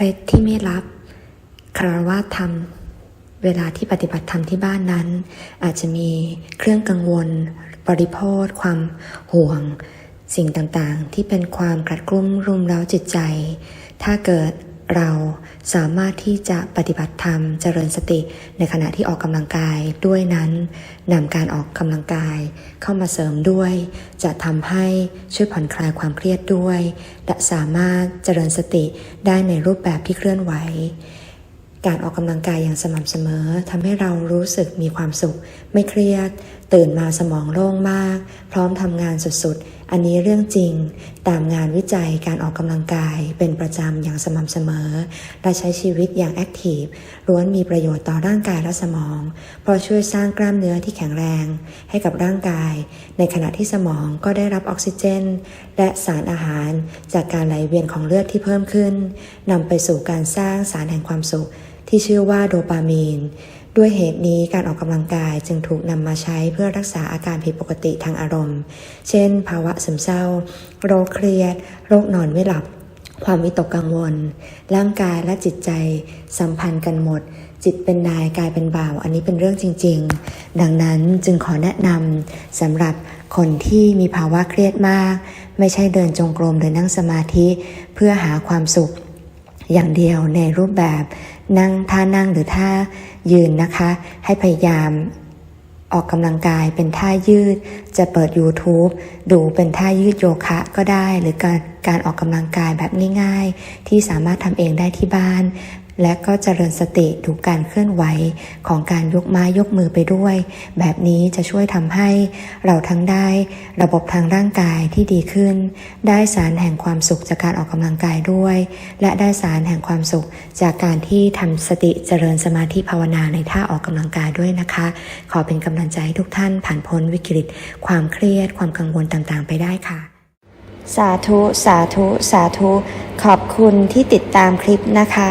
คล็ดที่ไม่รับคารวะธรรม เวลาที่ปฏิบัติธรรมที่บ้านนั้น อาจจะมีเครื่องกังวล บริโภคความห่วง สิ่งต่างๆ ที่เป็นความกระกรุ่มรุมเร้าจิตใจ ถ้าเกิด เราสามารถที่จะปฏิบัติธรรมเจริญสติในขณะที่ออกกำลังกายด้วยนั้นนำการออกกำลังกายเข้ามาเสริมด้วย จะทำให้ช่วยผ่อนคลายความเครียดด้วย และสามารถเจริญสติได้ในรูปแบบที่เคลื่อนไหว การออกกำลังกายอย่างสม่ำเสมอทำให้เรารู้สึกมีความสุข ไม่เครียดตื่นมาสมองโล่งมาก พร้อมทำงานสุดๆ อันนี้เรื่องจริง ตามงานวิจัยการออกกำลังกายเป็นประจำอย่างสม่ำเสมอ และใช้ชีวิตอย่างแอคทีฟล้วนมีประโยชน์ต่อร่างกายและสมอง เพราะช่วยสร้างกล้ามเนื้อที่แข็งแรง ให้กับร่างกาย ในขณะที่สมองก็ได้รับออกซิเจน และสารอาหาร จากการไหลเวียนของเลือดที่เพิ่มขึ้นนำไปสู่การสร้างสารแห่งความสุข ที่ชื่อว่าโดปามีน ด้วยเหตุนี้การออกกำลังกายจึงถูกนำมาใช้เพื่อรักษาอาการผิดปกติทางอารมณ์ เช่น ภาวะซึมเศร้า โรคเครียด โรคนอนไม่หลับ ความวิตกกังวล ร่างกายและจิตใจสัมพันธ์กันหมด จิตเป็นนายกายเป็นบ่าว อันนี้เป็นเรื่องจริง ๆ ดังนั้นจึงขอแนะนำสำหรับคนที่มีภาวะเครียดมาก ไม่ใช่เดินจงกรมหรือนั่งสมาธิ เพื่อหาความสุข อย่างเดียวในรูปแบบนั่งท่านั่งหรือท่ายืนนะคะ ให้พยายามออกกำลังกายเป็นท่ายืด จะเปิด YouTube ดูเป็นท่ายืดโยคะก็ได้ หรือการการออกกำลังกายแบบง่าย ๆ ที่สามารถทำเองได้ที่บ้าน และก็เจริญสติดูการเคลื่อนไหวของการยกไม้ยกมือไปด้วย แบบนี้จะช่วยทำให้เราทั้งได้ระบบทางร่างกายที่ดีขึ้น ได้สารแห่งความสุขจากการออกกำลังกายด้วย และได้สารแห่งความสุขจากการที่ทำสติเจริญสมาธิภาวนาในท่าออกกำลังกายด้วยนะคะ ขอเป็นกำลังใจให้ทุกท่านผ่านพ้นวิกฤต ความเครียด ความกังวลต่างๆ ไปได้ค่ะสาธุ สาธุ สาธุ ขอบคุณที่ติดตามคลิปนะคะ